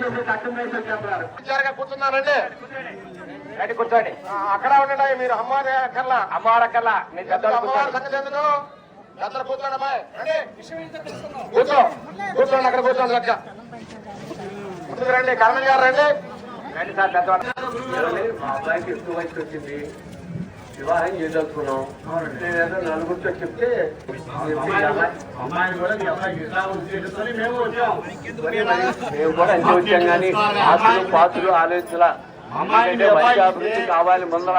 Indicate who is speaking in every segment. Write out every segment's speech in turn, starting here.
Speaker 1: చేసి వేసి
Speaker 2: కూర్చున్నారండి. రండి కూర్చోండి. అక్కడ ఉండండి మీరు అమ్మారి అక్కర్లా?
Speaker 1: అమ్మవారక్కల్లా మీ పెద్దలు
Speaker 2: అమ్మవారి సంగతి ఎందుకు అందరు కూర్చోండి అమ్మాయి? రండి. కూర్చో. కూర్చోండి అక్కడ కూర్చోండి లక్ష ముందుకు రండి కరణం గారు రండి.
Speaker 1: రండి సార్ పెద్దవాళ్ళు.
Speaker 3: మా అబ్బాయికి ఎక్కువ వయసు వచ్చింది. వివాహం చేయదలుచుకున్నాం నేనేదో నలుగురితో చెప్తే మేము కూడా అంతే వచ్చాం కానీ ఆస్తులు పాత్రలు ఆలోచించాల. అభివృద్ధి కావాలి ముందర.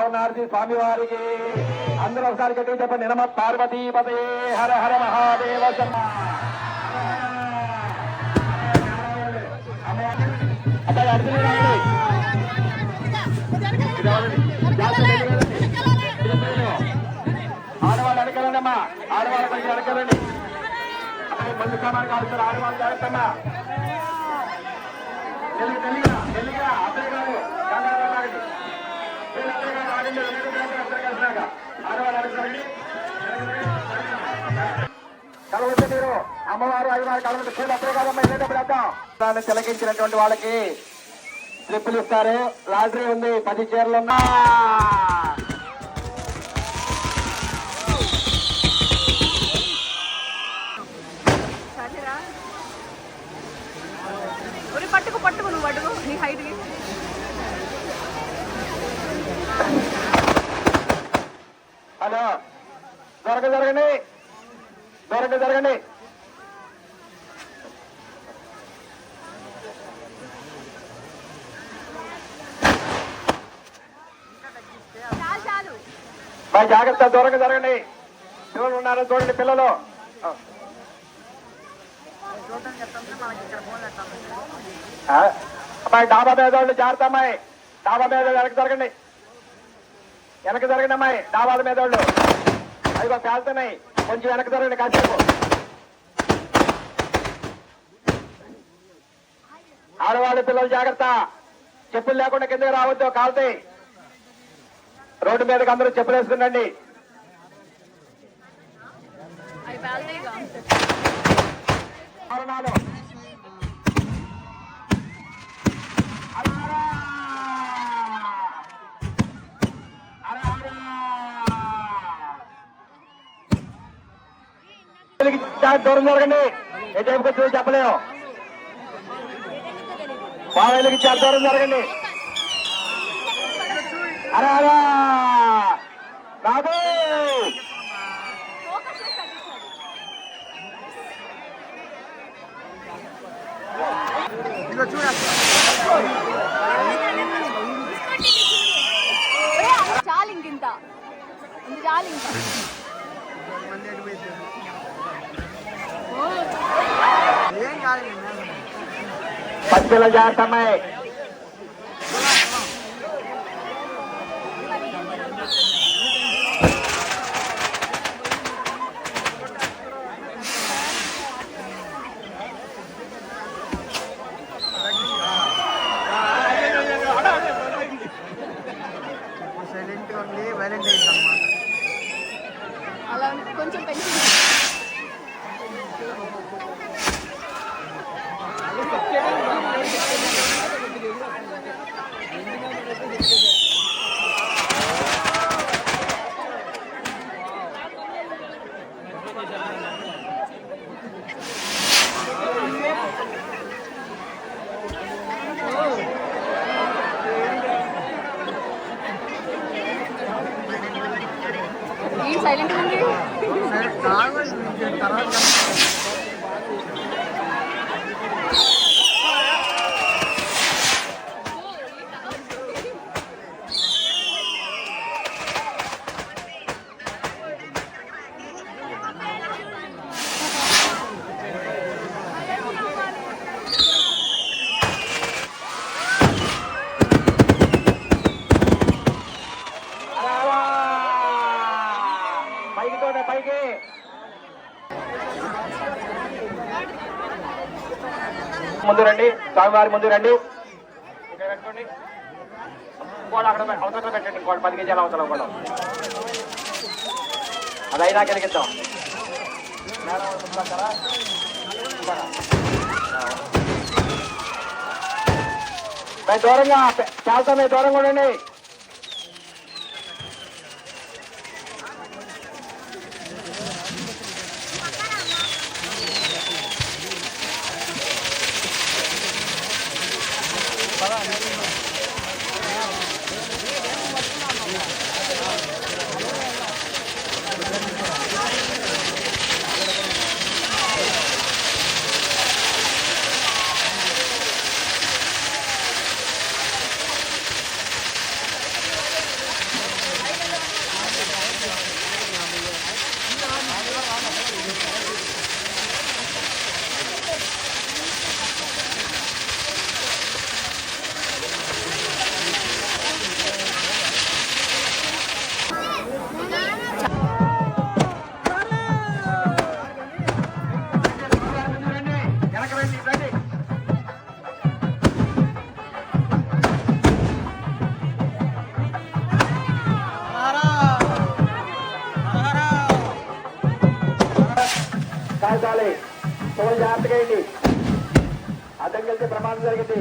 Speaker 1: స్వామి వారికి అందరూ ఒకసారి గట్టి చెప్పండి. నిరమ పార్వతీపతే హర హర మహాదేవ శర్మ. అబ్బాయి ఆడవాళ్ళు అడగలండి అమ్మా. ఆడవాళ్ళ కొంచెం అడగలండి అబ్బాయి మందు కాదు కావాలి ఆడవాళ్ళు జాగ్రత్తమ్మా తెలుగు తెలుగుగా తెలుగుగా అబ్బాయి గారు కంగారు మీరు అమ్మవారు అయ్యవారు కలవద్దు చూడు అప్పుడే వెళ్ళేటప్పుడు తిలకించినటువంటి వాళ్ళకి స్లిప్పులు ఇస్తారు లాటరీ ఉంది పది చీరలు ఉన్నా మరి జాగ్రత్త దూరంగా జరగండి. పిల్లలు ఉన్నారు చూడండి పిల్లలు. అమ్మాయి డాబా మీద వాళ్ళు జాగ్రత్త అమ్మాయి. డాబా మీద వెనక జరగండి. వెనక జరగండి అమ్మాయి. డాబాల మీద వాళ్ళు. అవి పేలుతున్నాయి కొంచెం వెనక జరగండి కాసేపు. ఆడవాళ్ళ పిల్లలు జాగ్రత్త. చెప్పులు లేకుండా కిందకి రావద్దు కాలుతాయి రోడ్డు మీదకి అందరూ చెప్పులు దూరం జరగండి. ఏ టైంకి వచ్చి చెప్పలేము. బాగా చాలా దూరం జరగండి. అరే అరా బాబు
Speaker 4: చాలు ఇంకింత ఇంక చాలు ఇంకా
Speaker 1: పసిపిల్ల జాగ్రత్త అమ్మాయి
Speaker 4: అలా కొంచెం పెంచింది ఏం సైలెంట్ ఉంది.
Speaker 1: ముందు రండి. స్వామివారి ముందు రండి. ఇక్కడ పెట్టుకోండి అక్కడ అవతల పెట్టండి. పది కేజీల అవతల గోడ. అది అయినా కలిగిద్దాం మేము దూరంగా చాలా మీరు దూరంగా ఉండండి. కాల్చాలి తోలు జాగ్రత్తగా వేయండి అడ్డం కలిసి ప్రమాదం జరిగింది.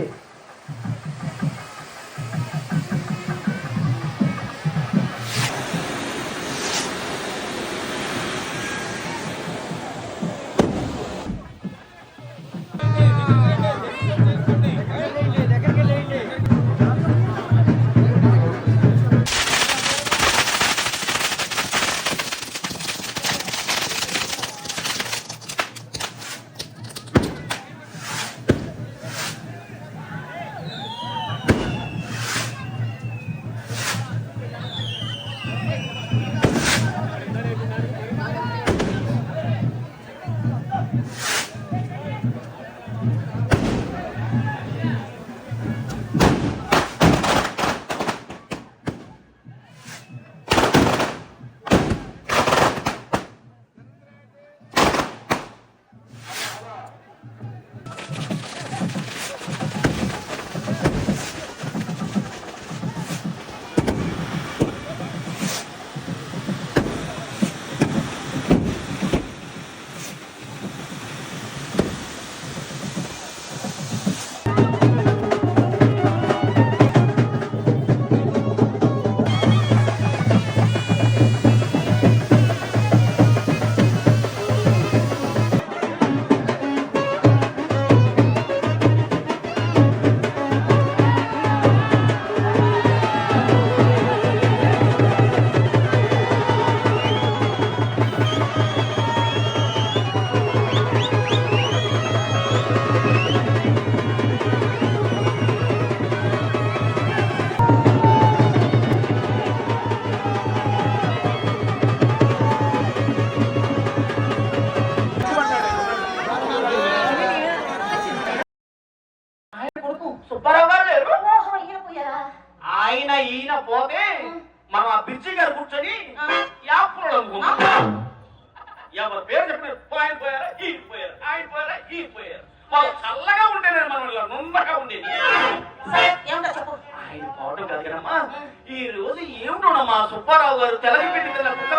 Speaker 3: సుబ్బారావు గారు లేరు? ఆయన ఈయన పోతే మనం ఆ బిర్జి గారు కూర్చొని యాప్లో అనుకున్నాం ఎవరి పేరు చెప్పిన ఆయన పోయారా ఈయన పోయారు ఆయన పోయారా ఈయన పోయారు? వాళ్ళు చల్లగా ఉంటేనే మనం ఇలా నున్నగా ఉండేది. ఆయన పోవడం కాదు కదమ్మా. ఈ రోజు ఏమిటోనమ్మా సుబ్బారావు గారు తెలగి పెట్టి తిన్న కుక్క